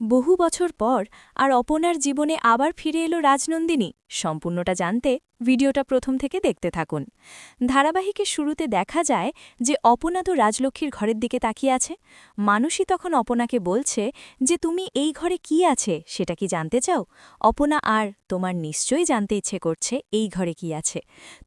বহু বছর পর আর অপনার জীবনে আবার ফিরে এলো রাজনন্দিনী। সম্পূর্ণটা জানতে ভিডিওটা প্রথম থেকে দেখতে থাকুন। ধারাবাহিকের শুরুতে দেখা যায় যে অপনা তো রাজলক্ষ্মীর ঘরের দিকে তাকিয়ে আছে। মানুষই তখন অপনাকে বলছে যে, তুমি এই ঘরে কি আছে? সেটা কি জানতে চাও? অপনা আর তোমার নিশ্চয়ই জানতে ইচ্ছে করছে এই ঘরে কি আছে?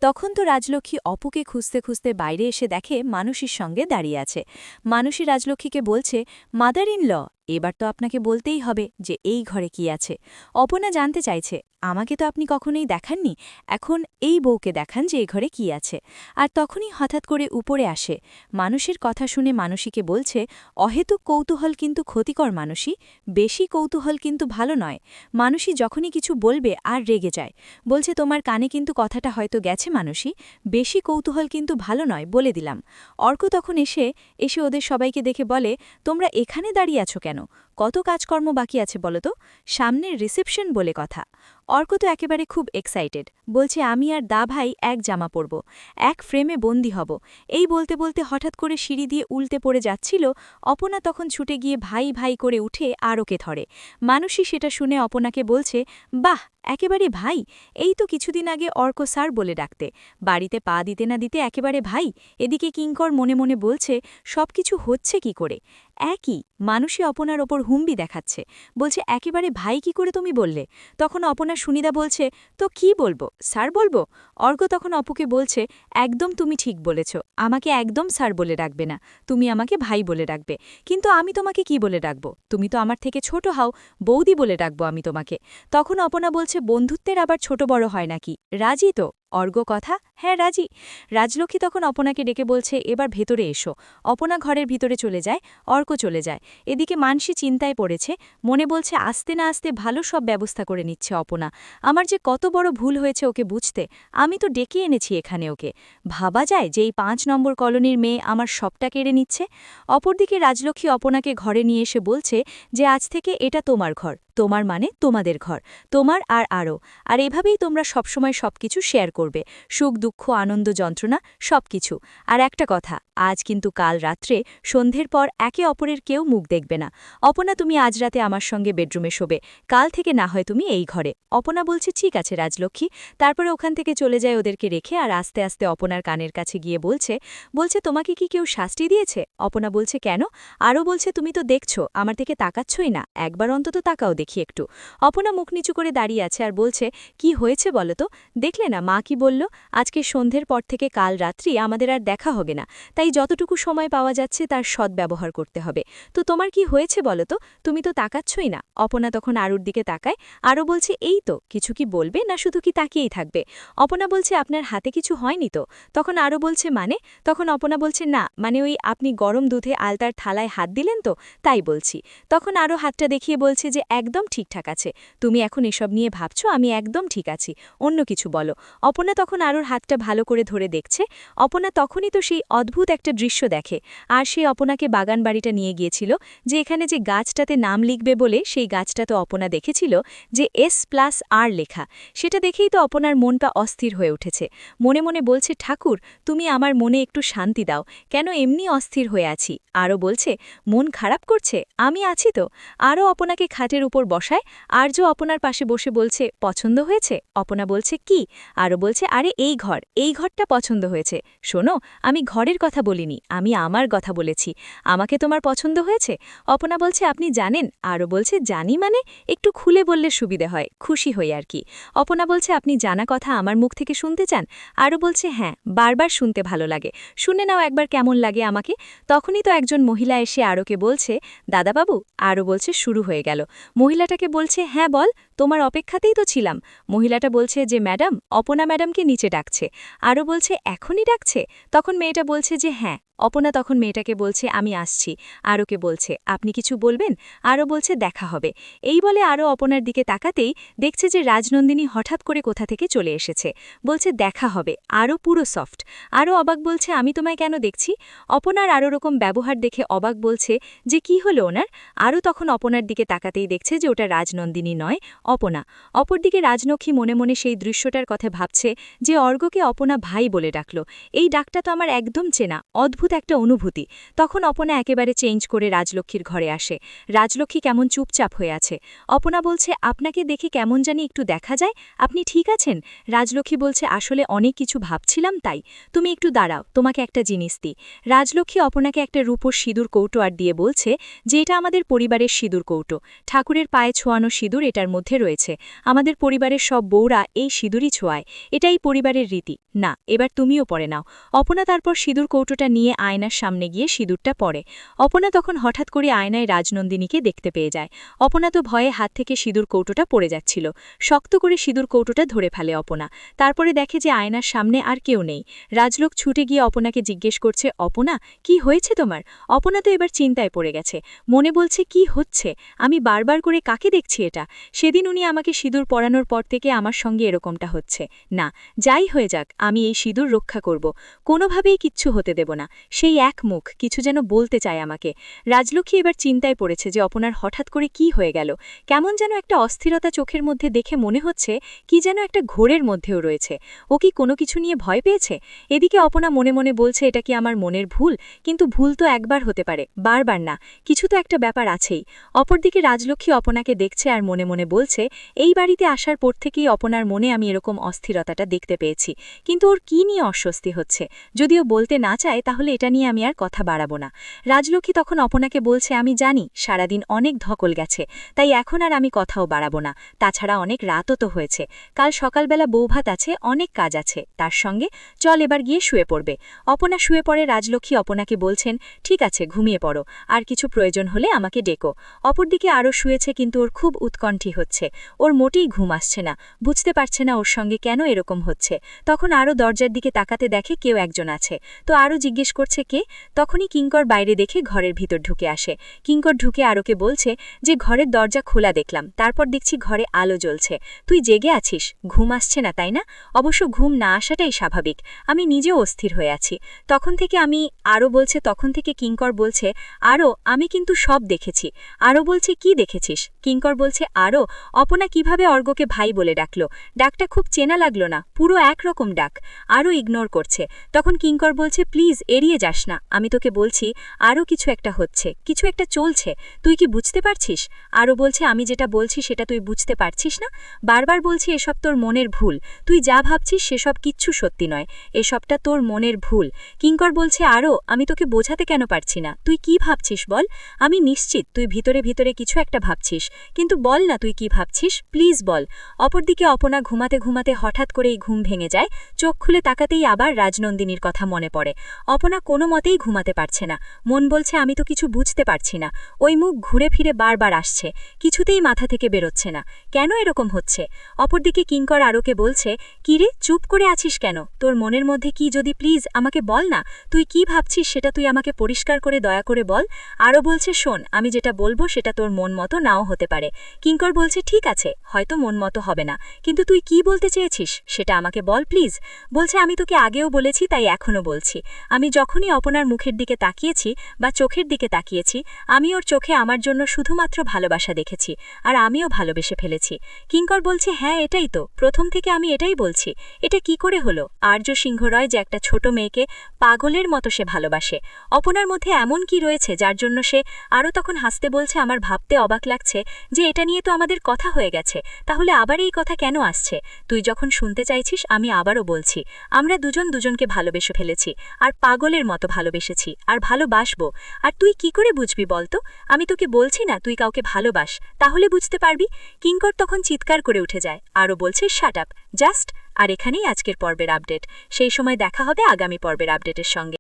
তখন তো রাজলক্ষ্মী অপুকে খুঁজতে খুঁজতে বাইরে এসে দেখে মানুষের সঙ্গে দাঁড়িয়ে আছে। মানুষই রাজলক্ষ্মীকে বলছে, মাদার ইন ল, এবার তো আপনাকে বলতেই হবে যে, এই ঘরে কি আছে? অপনা জানতে চাইছে, আমাকে তো আপনি কখনোই দেখাননি, এখন এই বউকে দেখান যে এই ঘরে কি আছে। আর তখনই হঠাৎ করে উপরে আসে। মানুষের কথা শুনে মানুষীকে বলছে, অহেতুক কৌতূহল কিন্তু ক্ষতিকর মানুষই বেশি কৌতূহল কিন্তু ভালো নয়। মানুষই যখনই কিছু বলবে আর রেগে যায়। বলছে, তোমার কানে কিন্তু কথাটা হয়তো গেছে মানুষই বেশি কৌতূহল কিন্তু ভালো নয়, বলে দিলাম। অর্ক তখন এসে এসে ওদের সবাইকে দেখে বলে, তোমরা এখানে দাঁড়িয়ে আছো কেন? কত কাজকর্ম বাকি আছে বলতো? সামনের রিসেপশন বলে কথা। অর্ক তো একেবারে খুব এক্সাইটেড বলছে, আমি আর দা ভাই এক জামা পরব, এক ফ্রেমে বন্দি হব। এই বলতে বলতে হঠাৎ করে সিঁড়ি দিয়ে উল্টে পড়ে যাচ্ছিল। অপনা তখন ছুটে গিয়ে ভাই ভাই করে উঠে আরোকে ধরে। মানুষই সেটা শুনে অপনাকে বলছে, বাহ একেবারে ভাই, এই তো কিছুদিন আগে অর্ক স্যার বলে ডাকতে। বাড়িতে পা দিতে না দিতে একেবারে ভাই, এদিকে কিঙ্কর মনে মনে বলছে, সব কিছু হচ্ছে কি করে? একই, মানুষই অপনার ওপর হুম্বি দেখাচ্ছে। বলছে, একেবারে ভাই কি করে তুমি বললে? তখন অপনা সুনিদা বলছে, তো কি বলব? স্যার বলব? অর্ক তখন অপুকে বলছে, একদম তুমি ঠিক বলেছ। আমাকে একদম স্যার বলে ডাকবে না। তুমি আমাকে ভাই বলে ডাকবে। কিন্তু আমি তোমাকে কি বলে ডাকবো? তুমি তো আমার থেকে ছোট হাও, বৌদি বলে ডাকবো আমি তোমাকে। তখন অপনা বলছে বন্ধুত্বের আবার ছোট বড় হয় নাকি? রাজি তো? অর্ঘ কথা? হ্যাঁ রাজি। রাজলক্ষ্মী তখন অপনাকে ডেকে বলছে, এবার ভেতরে এসো। অপনা ঘরের ভিতরে চলে যায়, অর্ক চলে যায়। এদিকে মানসি চিন্তায় পড়েছে, মনে বলছে, আস্তে না আস্তে ভালো সব ব্যবস্থা করে নিচ্ছে অপনা। আমার যে কত বড় ভুল হয়েছে ওকে বুঝতে, আমি তো ডেকে এনেছি এখানে ওকে। ভাবা যায় যে এই পাঁচ নম্বর কলোনির মেয়ে আমার সবটা কেড়ে নিচ্ছে? অপরদিকে রাজলক্ষ্মী অপনাকে ঘরে নিয়ে এসে বলছে যে, আজ থেকে এটা তোমার ঘর। তোমার মানে তোমাদের ঘর। তোমার আর আরও। আর এভাবেই তোমরা সবসময় সবকিছু শেয়ার করবে, সুখ, দুঃখ, আনন্দ, যন্ত্রণা, সবকিছু। আর একটা কথা, আজ কিন্তু কাল রাত্রে সন্ধ্যের পর একে অপরের কেউ মুখ দেখবে না। অপনা, তুমি আজ রাতে আমার সঙ্গে বেডরুমে শোবে। কাল থেকে না হয় তুমি এই ঘরে। অপনা বলছে, ঠিক আছে রাজলক্ষ্মী। তারপরে ওখান থেকে চলে যায় ওদেরকে রেখে আর আস্তে আস্তে অপনার কানের কাছে গিয়ে বলছে বলছে, তোমাকে কি কেউ শাস্তি দিয়েছে? অপনা বলছে, কেন? আরও বলছে, তুমি তো দেখছ, আমার থেকে তাকাচ্ছই না। একবার অন্তত তাকাও দেখি একটু। অপনা মুখ নিচু করে দাঁড়িয়ে আছে আর বলছে, কি হয়েছে বলো তো? দেখলে না, মা কি বলল, আজকে সন্ধ্যের পর থেকে কাল রাত্রি আমাদের আর দেখা হবে না। তাই যতটুকু সময় পাওয়া যাচ্ছে তার সদ্ব্যবহার করতে হবে। তো তোমার কি হয়েছে বলো তো? তুমি তো তাকাচ্ছই না। অপনা তখন আরুর দিকে তাকায়। আরও বলছে, এই তো, কিছু কি বলবে না শুধু কি তাকিয়েই থাকবে? অপনা বলছে, আপনার হাতে কিছু হয়নি তো? তখন আরও বলছে মানে? তখন অপনা বলছে, না মানে ওই আপনি গরম দুধে আলতার থালায় হাত দিলেন তো? তাই বলছি। তখন আরও হাতটা দেখিয়ে বলছে যে, একদম ঠিকঠাক আছে। তুমি এখন এসব নিয়ে ভাবছ, আমি একদম ঠিক আছি। অন্য কিছু বলো। অপনা তখন আরোর হাতটা ভালো করে ধরে দেখছে। অপনা তখনই তো সেই অদ্ভুত একটা দৃশ্য দেখে। আর সে অপনাকে বাগান বাড়িটা নিয়ে গিয়েছিল, যে এখানে যে গাছটাতে নাম লিখবে বলে সেই গাছটা তো অপনা দেখেছিল, যে এস প্লাস আর লেখা। সেটা দেখেই তো অপনার মনটা অস্থির হয়ে উঠেছে। মনে মনে বলছে, ঠাকুর, তুমি আমার মনে একটু শান্তি দাও। কেন এমনি অস্থির হয়ে আছি? আরও বলছে, মন খারাপ করছে? আমি আছি তো। আরও অপনাকে খাটের উপর বসায়। আর্য অপনার পাশে বসে বলছে, পছন্দ হয়েছে? অপনা বলছে, কি? আরও বলছে, আরে, এই ঘর, এই ঘরটা পছন্দ হয়েছে। শোনো, আমি ঘরের কথা বলিনি, আমি আমার কথা বলেছি। আমাকে তোমার পছন্দ হয়েছে? অপনা বলছে, আপনি জানেন? আরও বলছে, জানি মানে একটু খুলে বললে সুবিধে হয়, খুশি হই আর কি। অপনা বলছে, আপনি জানা কথা আমার মুখ থেকে শুনতে চান? আরও বলছে হ্যাঁ বারবার শুনতে ভালো লাগে। শুনে নাও একবার কেমন লাগে আমাকে। তখনই তো একজন মহিলা এসে আরোকে বলছে, দাদাবাবু, আরও বলছে, শুরু হয়ে গেল। মহিলাটাকে বলছে হ্যাঁ বল, তোমার অপেক্ষাতেই তো ছিলাম। মহিলাটা বলছে যে, ম্যাডাম অপনা ম্যাডামকে নিচে ডাকছে। আরও বলছে এখনই ডাকছে? তখন মেয়েটা বলছে যে হ্যাঁ। অপনা তখন মেয়েটাকে বলছে, আমি আসছি। আরোকে বলছে, আপনি কিছু বলবেন? আরও বলছে, দেখা হবে। এই বলে আরও অপনার দিকে তাকাতেই দেখছে যে রাজনন্দিনী হঠাৎ করে কোথা থেকে চলে এসেছে। বলছে, দেখা হবে। আরও পুরো সফট। আরও অবাক বলছে, আমি তোমায় কেন দেখছি? অপনার আরও রকম ব্যবহার দেখে অবাক বলছে, যে কি হলো ওনার? আরও তখন অপনার দিকে তাকাতেই দেখছে যে ওটা রাজনন্দিনী নয় অপনা অপরদিকে রাজনক্ষী মনে মনে সেই দৃশ্যটার কথা ভাবছে যে অর্ঘকে অপনা ভাই বলে ডাকল। এই ডাকটা তো আমার একদম চেনা, অদ্ভুত অদ্ভুত একটা অনুভূতি। তখন অপনা একেবারে চেঞ্জ করে রাজলক্ষ্মীর ঘরে আসে। রাজলক্ষ্মী কেমন চুপচাপ হয়ে আছে। অপনা বলছে, আপনাকে দেখে কেমন জানি একটু দেখা যায়। আপনি ঠিক আছেন? রাজলক্ষ্মী বলছে, আসলে অনেক কিছু ভাবছিলাম তাই। তুমি একটু দাঁড়াও, তোমাকে একটা জিনিস দিই। রাজলক্ষ্মী অপনাকে একটা রূপোর সিঁদুর কৌটো আর দিয়ে বলছে, যে এটা আমাদের পরিবারের সিঁদুর কৌটো। ঠাকুরের পায়ে ছোঁয়ানো সিঁদুর এটার মধ্যে রয়েছে। আমাদের পরিবারের সব বউরা এই সিঁদুরই ছোঁয়ায়। এটাই পরিবারের রীতি। না, এবার তুমিও পরে নাও। অপনা তারপর সিঁদুর কৌটোটা নিয়ে আয়নার সামনে গিয়ে সিঁদুরটা পড়ে। অপনা তখন হঠাৎ করে আয়নায় রাজনন্দিনীকে দেখতে পেয়ে যায়। অপনা তো ভয়ে হাত থেকে সিঁদুর কৌটোটা পড়ে যাচ্ছিল। শক্ত করে সিঁদুর কৌটোটা ধরে ফেলে অপনা তারপরে দেখে যে আয়নার সামনে আর কেউ নেই। রাজলোক ছুটে গিয়ে অপনাকে জিজ্ঞেস করছে অপনা কি হয়েছে তোমার? অপনা তো এবার চিন্তায় পড়ে গেছে। মনে বলছে, কি হচ্ছে? আমি বারবার করে কাকে দেখছি এটা? সেদিন উনি আমাকে সিঁদুর পরানোর পর থেকে আমার সঙ্গে এরকমটা হচ্ছে। না, যাই হয়ে যাক, আমি এই সিঁদুর রক্ষা করব। কোনোভাবেই কিচ্ছু হতে দেব না। সেই এক মুখ কিছু যেন বলতে চায় আমাকে। রাজলক্ষ্মী এবার চিন্তায় পড়েছে যে অপনার হঠাৎ করে কি হয়ে গেল। কেমন যেন একটা অস্থিরতা চোখের মধ্যে দেখে মনে হচ্ছে কি যেন একটা ঘোরের মধ্যেও রয়েছে। ও কি কোনো কিছু নিয়ে ভয় পেয়েছে? এদিকে অপনা মনে মনে বলছে, এটা কি আমার মনের ভুল? কিন্তু ভুল তো একবার হতে পারে, বারবার না। কিছু তো একটা ব্যাপার আছেই। অপরদিকে রাজলক্ষ্মী অপনাকে দেখছে আর মনে মনে বলছে, এই বাড়িতে আসার পর থেকেই অপনার মনে আমি এরকম অস্থিরতাটা দেখতে পেয়েছি। কিন্তু ওর কি নিয়ে অস্বস্তি হচ্ছে? যদিও বলতে না চায়, তাহলে এটা নিয়ে আমি আর কথা বাড়াবো না। রাজলক্ষ্মী তখন অপনাকে বলছে, আমি জানি, সারাদিন অনেক ধকল গেছে, তাই এখন আর আমি কথাও বাড়াবো না। তাছাড়া অনেক রাতও তো হয়েছে। কাল সকালবেলা বৌভাত আছে, অনেক কাজ আছে। তার সঙ্গে চল এবার গিয়ে শুয়ে পড়বে। অপনা শুয়ে পড়ে, রাজলক্ষ্মী অপনাকে বলছেন, ঠিক আছে, ঘুমিয়ে পড়ো, আর কিছু প্রয়োজন হলে আমাকে ডেকো। অপরদিকে আরও শুয়েছে, কিন্তু ওর খুব উৎকণ্ঠী হচ্ছে। ওর মোটেই ঘুম আসছে না। বুঝতে পারছে না ওর সঙ্গে কেন এরকম হচ্ছে। তখন আরও দরজার দিকে তাকাতে দেখে কেউ একজন আছে। তো আরও জিজ্ঞেস করছে কে? তখনই কিঙ্কর বাইরে দেখে ঘরের ভিতর ঢুকে আসে। কিঙ্কর ঢুকে আরোকে বলছে যে, ঘরের দরজা খোলা দেখলাম। তারপর দেখছি ঘরে আলো জ্বলছে। তুই জেগে আছিস? ঘুম আসছে না, তাই না? অবশ্য ঘুম না আসাটাই স্বাভাবিক। আমি নিজেও অস্থির হয়ে আছি। তখন থেকে আমি আরও বলছে, তখন থেকে কিঙ্কর বলছে আরও আমি কিন্তু সব দেখেছি। আরও বলছে, কি দেখেছিস? কিঙ্কর বলছে আরও অপনা কীভাবে অর্গকে ভাই বলে ডাকলো? ডাকটা খুব চেনা লাগল না। পুরো একরকম ডাক। আরও ইগনোর করছে। তখন কিঙ্কর বলছে, প্লিজ, এড়িয়ে যাস না। আমি তোকে বলছি আরও কিছু একটা হচ্ছে। কিছু একটা চলছে। তুই কি বুঝতে পারছিস? আরও বলছে, আমি যেটা বলছি সেটা তুই বুঝতে পারছিস না? বারবার বলছি, এসব তোর মনের ভুল। তুই যা ভাবছিস, সেসব কিচ্ছু সত্যি নয়। এসবটা তোর মনের ভুল। কিঙ্কর বলছে আরও আমি তোকে বোঝাতে কেন পারছি না? তুই কি ভাবছিস বল? আমি নিশ্চিত তুই ভিতরে ভিতরে কিছু একটা ভাবছিস। কিন্তু বল না তুই কি ভাবছিস? প্লিজ বল। অপরদিকে অপনা ঘুমাতে ঘুমাতে হঠাৎ করেই ঘুম ভেঙে যায়। চোখ খুলে তাকাতেই আবার রাজনন্দিনীর কথা মনে পড়ে। অপনা কোনো মতেই ঘুমাতে পারছে না। মন বলছে, আমি তো কিছু বুঝতে পারছি না। ওই মুখ ঘুরে ফিরে বারবার আসছে। কিছুতেই মাথা থেকে বেরোচ্ছে না। কেন এরকম হচ্ছে? অপরদিকে কিঙ্কর আরোকে বলছে কিরে চুপ করে আছিস কেন? তোর মনের মধ্যে কি যদি প্লিজ আমাকে বল না, তুই কি ভাবছিস সেটা তুই আমাকে পরিষ্কার করে দয়া করে বল। আরও বলছে, শোন, আমি যেটা বলব সেটা তোর মন মতো নাও হতে পারে। কিঙ্কর বলছে, ঠিক আছে, হয়তো মন মতো হবে না। কিন্তু তুই কি বলতে চেয়েছিস সেটা আমাকে বল প্লিজ বলছে, আমি তোকে আগেও বলেছি, তাই এখনও বলছি। আমি যখনই অপনার মুখের দিকে তাকিয়েছি বা চোখের দিকে তাকিয়েছি, আমি ওর চোখে আমার জন্য শুধুমাত্র ভালোবাসা দেখেছি আর আমিও ভালোবেসে ফেলেছি। কিঙ্কর বলছে হ্যাঁ এটাই তো। প্রথম থেকে আমি এটাই বলছি। এটা কি করে হলো? আর্য সিংহ রয় যে একটা ছোট মেয়েকে পাগলের মতো সে ভালোবাসে। অপনার মধ্যে এমন কি রয়েছে যার জন্য সে আরও তখন হাসতে বলছে, আমার ভাবতে অবাক লাগছে যে এটা নিয়ে তো আমাদের কথা হয়ে গেছে। তাহলে আবার এই কথা কেন আসছে? তুই যখন শুনতে চাইছিস, আমি আবারও বলছি। আমরা দুজন দুজনকে ভালোবেসে ফেলেছি। আর পাগলের মতো ভালোবেসেছি, আর ভালোবাসবো। আর তুই কি করে বুঝবি বলতো? আমি তোকে বলছি না তুই কাউকে ভালোবাস, তাহলে বুঝতে পারবি? কিঙ্কর তখন চিৎকার করে উঠে যায় আরও বলছে, শাট আপ, জাস্ট। আর এখানেই আজকের পর্বের আপডেট। সেই সময় দেখা হবে আগামী পর্বের আপডেটের সঙ্গে।